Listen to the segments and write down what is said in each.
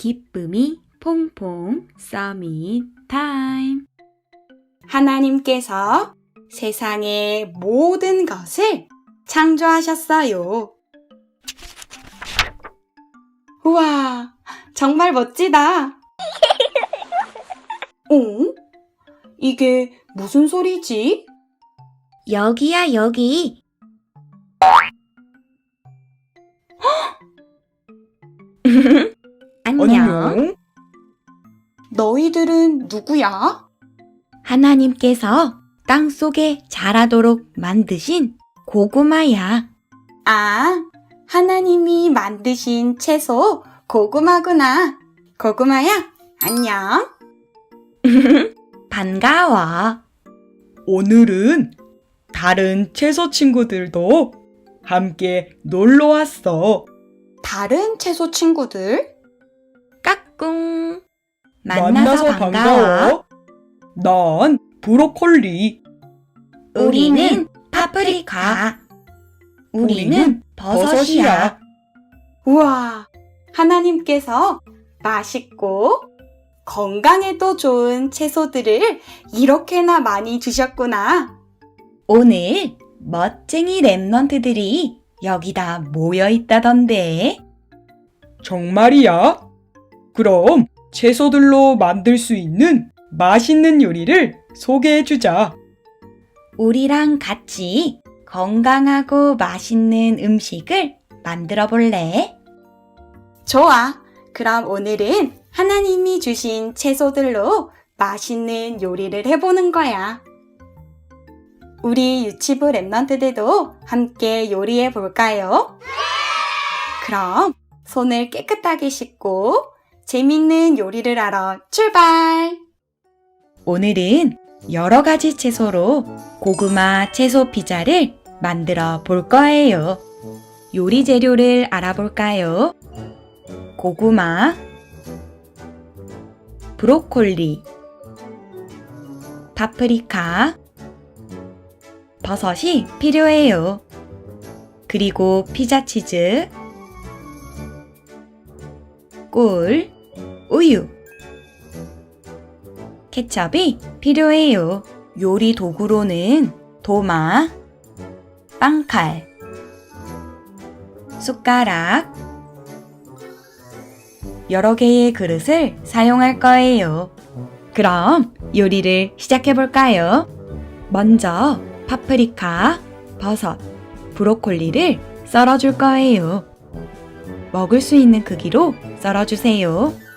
기쁨이 퐁퐁 서밋 타임. 하나님께서 세상의 모든 것을 창조하셨어요. 우와, 정말 멋지다. 어? 이게 무슨 소리지? 여기야, 여기. 안녕. 너희들은 누구야? 하나님께서 땅 속에 자라도록 만드신 고구마야. 아, 하나님이 만드신 채소 고구마구나. 고구마야, 안녕. 반가워. 오늘은 다른 채소 친구들도 함께 놀러 왔어. 다른 채소 친구들? 까꿍. 만나서, 반가워. 난 브로콜리, 우리는 파프리카. 우리는 버섯이야. 우와, 하나님께서 맛있고 건강에도 좋은 채소들을 이렇게나 많이 주셨구나. 오늘 멋쟁이 랩넌트들이 여기다 모여 있다던데. 정말이야? 그럼 채소들로 만들 수 있는 맛있는 요리를 소개해주자. 우리랑 같이 건강하고 맛있는 음식을 만들어 볼래? 좋아. 그럼 오늘은 하나님이 주신 채소들로 맛있는 요리를 해보는 거야. 우리 유치부 랩런트들도 함께 요리해 볼까요? 그럼 손을 깨끗하게 씻고 재밌는 요리를 하러 출발! 오늘은 여러 가지 채소로 고구마 채소 피자를 만들어 볼 거예요. 요리 재료를 알아볼까요? 고구마, 브로콜리, 파프리카, 버섯이 필요해요. 그리고 피자 치즈, 꿀, 우유, 케첩이 필요해요. 요리 도구로는 도마, 빵칼, 숟가락, 여러 개의 그릇을 사용할 거예요. 그럼 요리를 시작해 볼까요? 먼저 파프리카, 버섯, 브로콜리를 썰어줄 거예요. 먹을 수 있는 크기로 썰어주세요.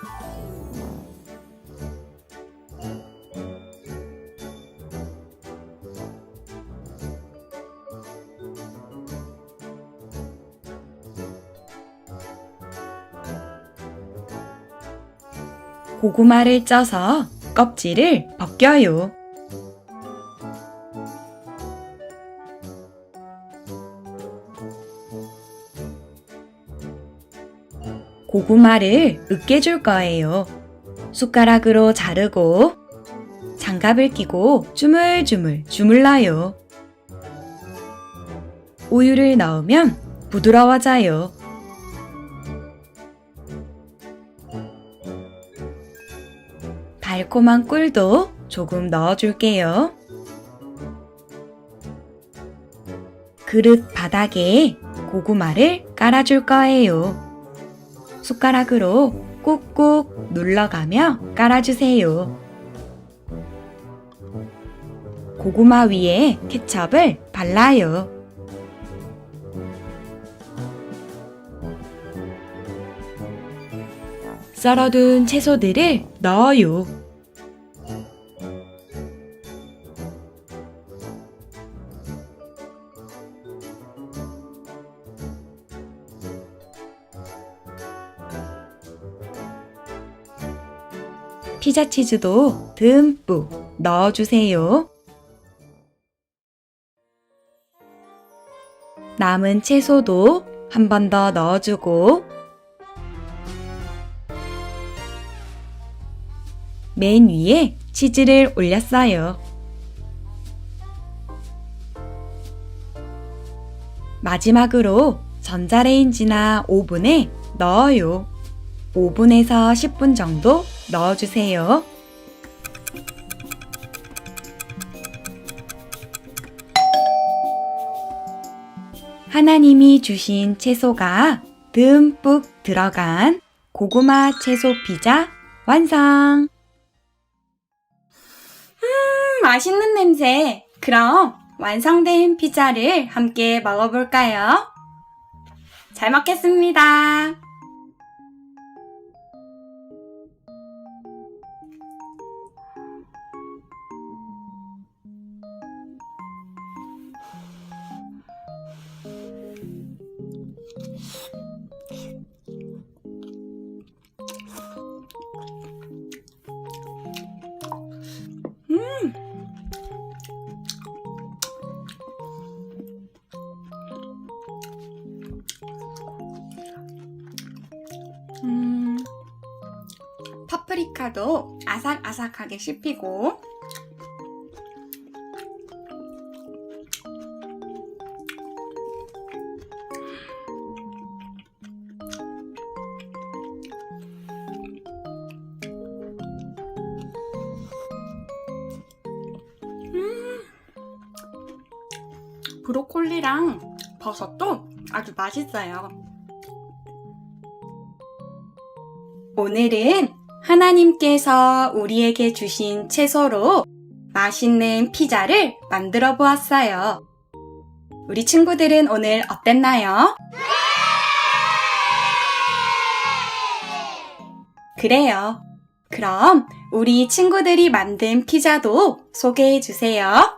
고구마를 쪄서 껍질을 벗겨요. 고구마를 으깨줄 거예요. 숟가락으로 자르고 장갑을 끼고 주물주물 주물러요. 우유를 넣으면 부드러워져요. 달콤한 꿀도 조금 넣어줄게요. 그릇 바닥에 고구마를 깔아줄 거예요. 숟가락으로 꾹꾹 눌러가며 깔아주세요. 고구마 위에 케첩을 발라요. 썰어둔 채소들을 넣어요. 피자 치즈도 듬뿍 넣어주세요. 남은 채소도 한 번 더 넣어주고 맨 위에 치즈를 올렸어요. 마지막으로 전자레인지나 오븐에 넣어요. 5분에서 10분 정도 넣어주세요. 하나님이 주신 채소가 듬뿍 들어간 고구마 채소 피자 완성! 음, 맛있는 냄새. 그럼 완성된 피자를 함께 먹어볼까요? 잘 먹겠습니다. 음, 파프리카도 아삭아삭하게 씹히고. 음, 브로콜리랑 버섯도 아주 맛있어요. 오늘은 하나님께서 우리에게 주신 채소로 맛있는 피자를 만들어 보았어요. 우리 친구들은 오늘 어땠나요? 그래요. 그럼 우리 친구들이 만든 피자도 소개해 주세요.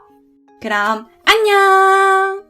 그럼 안녕!